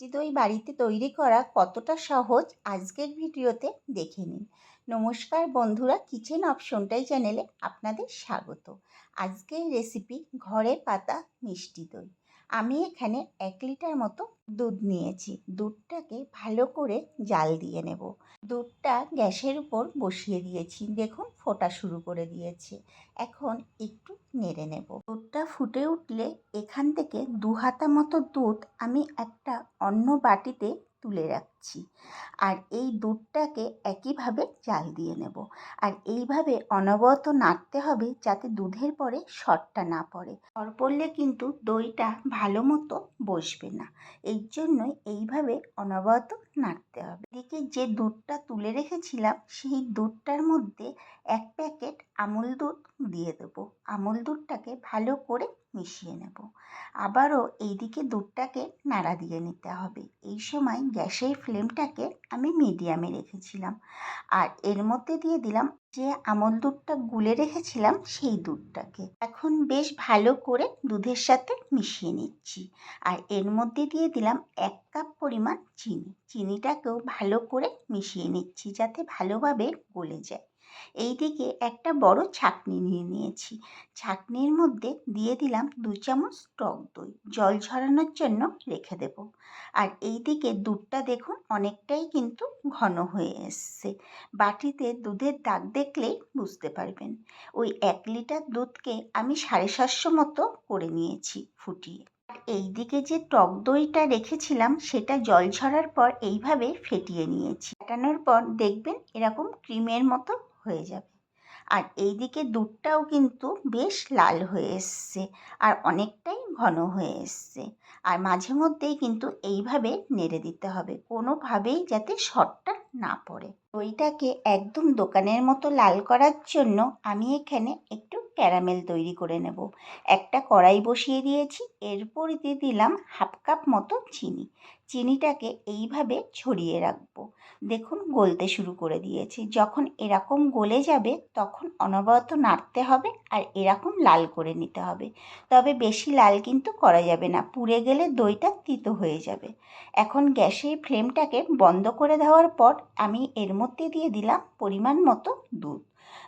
মিষ্টি দই বাড়িতে তৈরি করা কতটা সহজ আজকের ভিডিওতে দেখে নিন। নমস্কার বন্ধুরা, কিচেন অপশনটাই চ্যানেলে আপনাদের স্বাগত। আজকের রেসিপি ঘরে পাতা মিষ্টি দই। আমি এখানে এক লিটার মতো দুধ নিয়েছি। দুধটাকে ভালো করে জাল দিয়ে নেব। দুধটা গ্যাসের উপর বসিয়ে দিয়েছি। দেখুন, ফোটা শুরু করে দিয়েছে। এখন একটু নেড়ে নেব। দুধটা ফুটে উঠলে এখান থেকে দু হাতা মতো দুধ আমি একটা অন্য বাটিতে তুলে রাখছি আর এই দুধটাকে একইভাবে জাল দিয়ে নেব। আর এইভাবে অনবরত নাড়তে হবে যাতে দুধের পরে শটটা না পড়ে। সর পড়লে কিন্তু দইটা ভালো মতো বসবে না। এই জন্যই এইভাবে অনবরত নাড়তে হবে। এদিকে যে দুধটা তুলে রেখেছিলাম, সেই দুধটার মধ্যে এক প্যাকেট আমুল দুধ দিয়ে দেবো। আমুল দুধটাকে ভালো করে মিশিয়ে নেব। আবারও এইদিকে দুধটাকে নাড়া দিয়ে নিতে হবে। এই সময় গ্যাসের ফ্লেমটাকে আমি মিডিয়ামে রেখেছিলাম। আর এর মধ্যে দিয়ে দিলাম যে আমল দুধটা গুলে রেখেছিলাম সেই দুধটাকে। এখন বেশ ভালো করে দুধের সাথে মিশিয়ে নিচ্ছি। আর এর মধ্যে দিয়ে দিলাম এক কাপ পরিমাণ চিনি। চিনিটাকেও ভালো করে মিশিয়ে নিচ্ছি যাতে ভালোভাবে গলে যায়। এই দিকে একটা বড় ছাঁকনি নিয়ে নিয়েছি। ছাঁকনির মধ্যে দিয়ে দিলাম দু চামচ টক দই। জল ঝরানোর জন্য রেখে দেব। আর এই দিকে দুধটা দেখুন অনেকটাই কিন্তু ঘন হয়ে এসছে। বাটিতে দুধের দাগ দেখলেই বুঝতে পারবেন। ওই এক লিটার দুধকে আমি সাড়ে সাতশো মতো করে নিয়েছি ফুটিয়ে। এই দিকে যে টক দইটা রেখেছিলাম সেটা জল ঝরার পর এইভাবে ফেটিয়ে নিয়েছি। ফেটানোর পর দেখবেন এরকম ক্রিমের মতো হয়ে যাবে। আর এই দিকে দুধটাও কিন্তু বেশ লাল হয়ে এসছে আর অনেকটাই ঘন হয়ে এসছে। আর মাঝে মধ্যেই কিন্তু এইভাবে নেড়ে দিতে হবে। কোনোভাবেই যাতে শটটা না পড়ে। দইটাকে একদম দোকানের মতো লাল করার জন্য আমি এখানে একটু ক্যারামেল তৈরি করে নেব। একটা কড়াই বসিয়ে দিয়েছি, এরপর দিয়ে দিলাম হাফ কাপ মতো চিনি। চিনিটাকে এইভাবে ছড়িয়ে রাখব। দেখুন, গলতে শুরু করে দিয়েছে। যখন এরকম গলে যাবে, তখন অনবরত নাড়তে হবে আর এরকম লাল করে নিতে হবে। তবে বেশি লাল কিন্তু করা যাবে না, পুড়ে গেলে দইটা তিতো হয়ে যাবে। এখন গ্যাসের ফ্লেমটাকে বন্ধ করে দেওয়ার পর আমি এর মধ্যে দিয়ে দিলাম পরিমাণ মতো দুধ।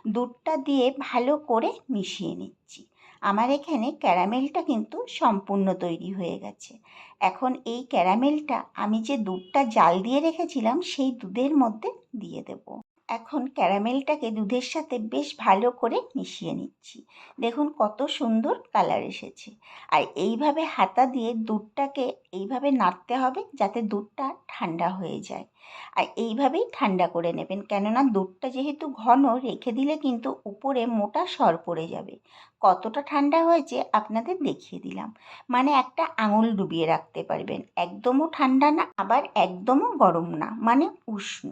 দুধটা দিয়ে ভালো করে মিশিয়ে নিচ্ছি। আমার এখানে ক্যারামেলটা কিন্তু সম্পূর্ণ তৈরি হয়ে গেছে। এখন এই ক্যারামেলটা আমি যে দুধটা জাল দিয়ে রেখেছিলাম, সেই দুধের মধ্যে দিয়ে দেব। এখন ক্যারামেলটাকে দুধের সাথে বেশ ভালো করে মিশিয়ে নিচ্ছি। দেখুন কত সুন্দর কালার এসেছে। আর এইভাবে হাতা দিয়ে দুধটাকে এইভাবে নাড়তে হবে যাতে দুধটা ঠান্ডা হয়ে যায়। আর এইভাবেই ঠান্ডা করে নেবেন। কেননা দুধটা যেহেতু ঘন, রেখে দিলে কিন্তু উপরে মোটা সর পড়ে যাবে। কতটা ঠান্ডা হয়েছে আপনাদের দেখিয়ে দিলাম। মানে একটা আঙুল ডুবিয়ে রাখতে পারবেন। একদমও ঠান্ডা না, আবার একদমও গরম না। মানে উষ্ণ।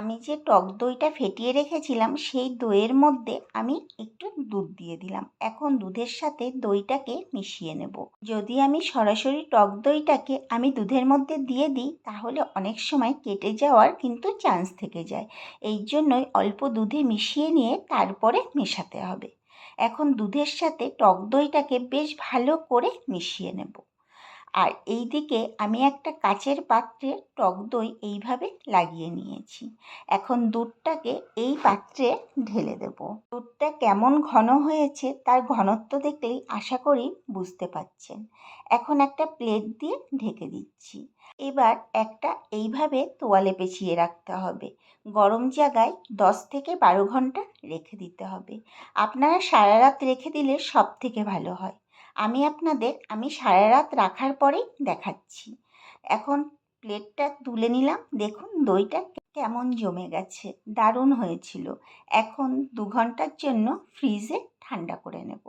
আমি যে টক দইটা ফেটিয়ে রেখেছিলাম, সেই দইয়ের মধ্যে আমি একটু দুধ দিয়ে দিলাম। এখন দুধের সাথে দইটাকে মিশিয়ে নেব। যদি আমি সরাসরি টক দইটাকে আমি দুধের মধ্যে দিয়ে দিই, তাহলে অনেক সময় কেটে যাওয়ার কিন্তু চান্স থেকে যায়। এই জন্যই অল্প দুধে মিশিয়ে নিয়ে তারপরে মেশাতে হবে। এখন দুধের সাথে টক দইটাকে বেশ ভালো করে মিশিয়ে নেব। আর এই দিকে আমি একটা কাচের পাত্রে টক দই এইভাবে লাগিয়ে নিয়েছি। এখন দুধটাকে এই পাত্রে ঢেলে দেব। দুধটা কেমন ঘন হয়েছে তার ঘনত্ব দেখলেই আশা করি বুঝতে পাচ্ছেন এখন একটা প্লেট দিয়ে ঢেকে দিচ্ছি। এবার একটা এইভাবে তোয়ালে পেঁচিয়ে রাখতে হবে। গরম জায়গায় দশ থেকে বারো ঘণ্টা রেখে দিতে হবে। আপনারা সারা রাত রেখে দিলে সব থেকে ভালো হয়। আমি আপনাদের, আমি সারা রাত রাখার পরেই দেখাচ্ছি। এখন প্লেটটা তুলে নিলাম। দেখুন, দইটা কেমন জমে গেছে। দারুণ হয়েছিল। এখন দু ঘণ্টার জন্য ফ্রিজে ঠান্ডা করে নেব।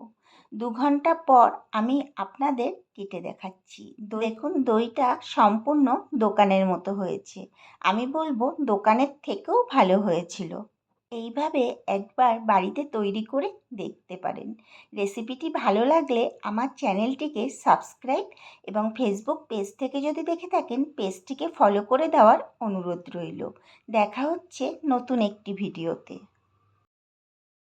দু ঘণ্টা পর আমি আপনাদের কেটে দেখাচ্ছি। দেখুন, দইটা সম্পূর্ণ দোকানের মতো হয়েছে। আমি বলব দোকানের থেকেও ভালো হয়েছিল। এইভাবে একবার বাড়িতে তৈরি করে দেখতে পারেন। রেসিপিটি ভালো লাগলে আমার চ্যানেলটিকে সাবস্ক্রাইব এবং ফেসবুক পেজ থেকে যদি দেখে থাকেন, পেজটিকে ফলো করে দেওয়ার অনুরোধ রইল। দেখা হচ্ছে নতুন একটি ভিডিওতে।